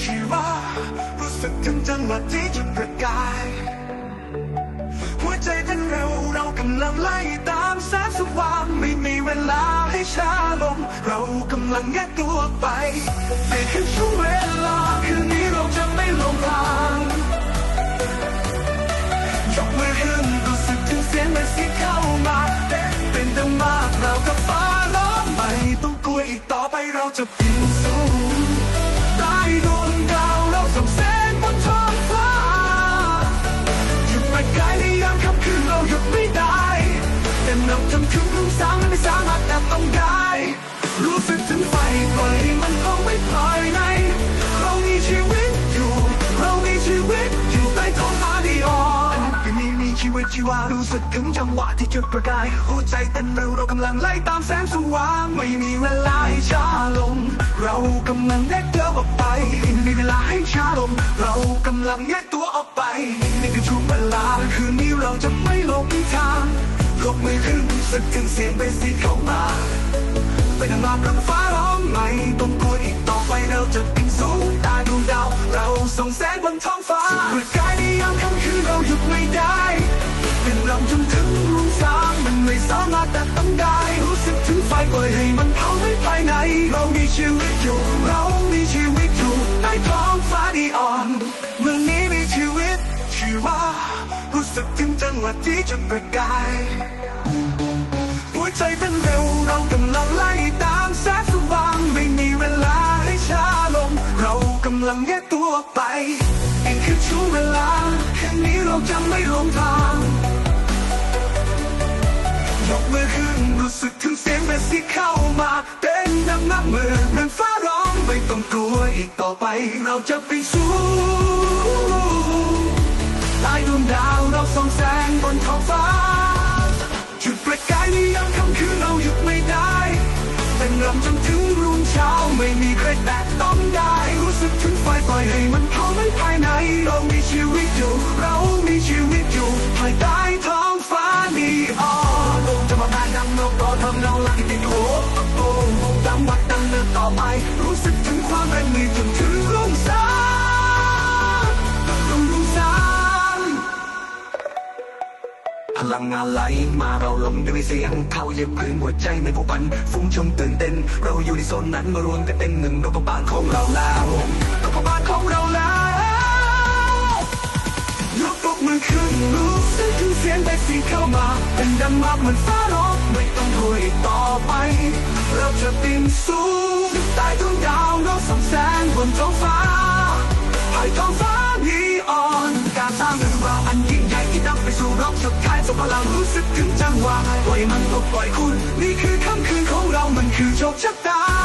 ชีวารู้สึกถึงจังหวะที่จุดประกาย หัวใจเต้นเร็วเรากำลังไล่ตามแสงสว่างไม่มีเวลาให้ช้าลง เรากำลังแยกตัวไปนี่คือช่วงเวลาคืนนี้เราจะไม่หลงทางยกมือขึ้นรู้สึกถึงเสียงมันสิเข้ามาเต้นเป็นดังมากเรากับฟ้าร้องไม่ต้องกลัวอีกต่อไปเราจะบิน ชีวารู้สึกถึงจังหวะที่จุดประกาย หัวใจเต้นเร็วเรากำลังไล่ตามแสงสว่าง ไม่มีเวลาให้ช้าลง เรากำลังแยกตัวออกไปไม่มีเวลาให้ช้าลง เรากำลังแยกตัวออกไปนี่คือช่วงเวลาคืนนี้เราจะไม่หลงทางยกมือขึ้นสึกถึงเสียงเบสที่เข้ามาเป็นมากับฟ้าร้องไม่ต้องกลัวอีกต่อไปเราจะบินสูงตาดวงดาว เราส่องแสงบนท้องฟ้าประกายในยามค่ำคืนเราหยุดไม่ได้ ปล่อยให้มันเผาให้ภายใน เรามีชีวิตอยู่ เรามีชีวิตอยู่ใต้ท้องฟ้าดีอ่อนเมืองนี้มีชีวิตชีวารู้สึกถึงจังหวะที่จะประกายหัวใจเต้นเร็วเรากำลังไล่ตามแสงสว่างไม่มีเวลาให้ช้าลง เรากำลังแยกตัวไปนี่คือช่วงเวลาแค่นี้เราจะไม่หลงทาง สียงเบสที่เข้ามาเต้นดังนับมือเหมือนฟ้าร้องไม่ต้องกลัวอีกต่อไป เราจะไปสู้ใต้ดวงดาวเราส่องแสงบนท้องฟ้า จุดประกายในยามค่ำคืนเราหยุดไม่ได้เป็นรำจนถึงรุ่งเช้าไม่มีใครแตะต้องได้ รู้สึกถึงไฟปล่อยให้มัน พลังงานไหลมาเราลมด้วยเสียงเข้าเย็บพื้นหัวใจไม่ผูกพันฟุ้งชมตื่นเต้น เราอยู่ในโซนนั้นมารวมกันเป็นหนึ่งรบบ้านของเราแล้วรบบ้านของเราแล้วยกปรบมือขึ้นรู้สึกถึงเสียงเบสที่เข้ามา เป็นดังมากเหมือนฟ้าร้องไม่ต้องคุยต่อไป เราจะบินสูงใต้ดวงดาวเราส่องแสงบนท้องฟ้า ท้ารู้สึกถึงจังหวะปล่อยมันตกปล่อยคุณ นี่คือค่ำคืนของเรามันคือโชคชะตา